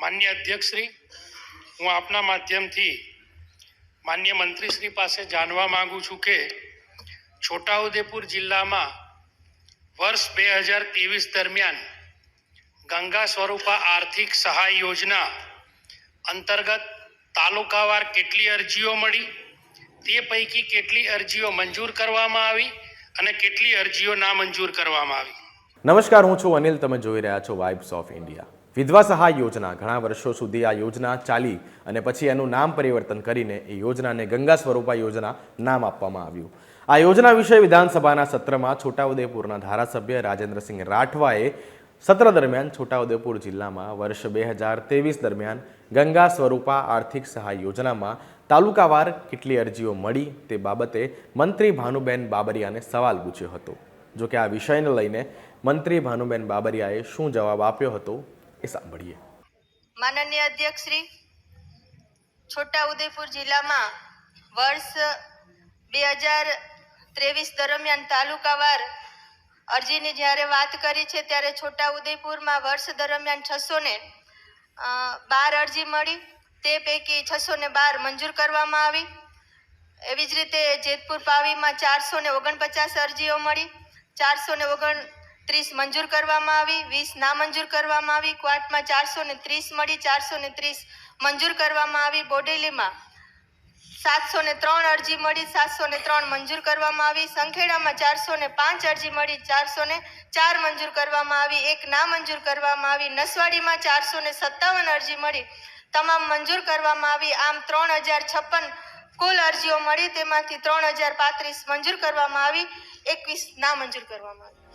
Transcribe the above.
માન્ય અધ્યક્ષશ્રી, હું આપના માધ્યમથી માન્ય મંત્રીશ્રી પાસે જાણવા માગું છું કે છોટાઉદેપુર જિલ્લામાં વર્ષ બે હજાર ત્રેવીસ દરમિયાન ગંગા સ્વરૂપા આર્થિક સહાય યોજના અંતર્ગત તાલુકાવાર કેટલી અરજીઓ મળી, તે પૈકી કેટલી અરજીઓ મંજૂર કરવામાં આવી અને કેટલી અરજીઓ નામંજૂર કરવામાં આવી? નમસ્કાર, હું છું અનિલ. તમે જોઈ રહ્યા છો વાઇબ્સ ઓફ ઇન્ડિયા વિધવા સહાય યોજના. ઘણા વર્ષો સુધી આ યોજના ચાલી અને પછી એનું નામ પરિવર્તન કરીને એ યોજનાને ગંગા સ્વરૂપા યોજના નામ આપવામાં આવ્યું. આ યોજના વિશે વિધાનસભાના સત્રમાં છોટાઉદેપુરના ધારાસભ્ય રાજેન્દ્રસિંહ રાઠવાએ સત્ર દરમિયાન છોટાઉદેપુર જિલ્લામાં વર્ષ બે હજાર ત્રેવીસ દરમિયાન ગંગા સ્વરૂપા આર્થિક સહાય યોજનામાં તાલુકાવાર કેટલી અરજીઓ મળી તે બાબતે મંત્રી ભાનુબેન બાબરિયાને સવાલ પૂછ્યો હતો. જો કે આ વિષયને લઈને મંત્રી ભાનુબેન બાબરિયાએ શું જવાબ આપ્યો હતો એ સાંભળીએ. માનનીય અધ્યક્ષ શ્રી, છોટાઉદેપુર જિલ્લામાં વર્ષ બે હજાર ત્રેવીસ દરમિયાન તાલુકાવાર અરજીની જ્યારે વાત કરી છે, ત્યારે છોટા ઉદયપુરમાં વર્ષ દરમિયાન છસો ને બાર અરજી મળી. તે પૈકી છસો ને બાર મંજૂર કરવામાં આવી. એવી જ રીતે જેતપુર પાવીમાં ચારસો ને ઓગણપચાસ અરજીઓ મળી. ચારસો ને ઓગણત્રીસ મંજૂર કરવામાં આવી, વીસ નામંજૂર કરવામાં આવી ક્વાટમાં ચારસો ને ત્રીસ મળી, ચારસો ને ત્રીસ મંજૂર કરવામાં આવી. બોડેલીમાં સાતસો ને ત્રણ અરજી મળી, સાતસો ને ત્રણ મંજૂર કરવામાં આવી. સંખેડામાં ચારસો ને પાંચ અરજી મળી, ચારસો ને ચાર મંજૂર કરવામાં આવી. એક નામંજૂર કરવામાં આવી. નસવાડીમાં ચારસો ને સત્તાવન અરજી મળી. તમામ મંજૂર કરવામાં આવી. આમ ત્રણ હજાર છપ્પન કુલ અરજીઓ મળી. તેમાંથી ત્રણ હજાર પાંત્રીસ મંજૂર કરવામાં આવી. એકવીસ નામંજૂર કરવામાં આવી.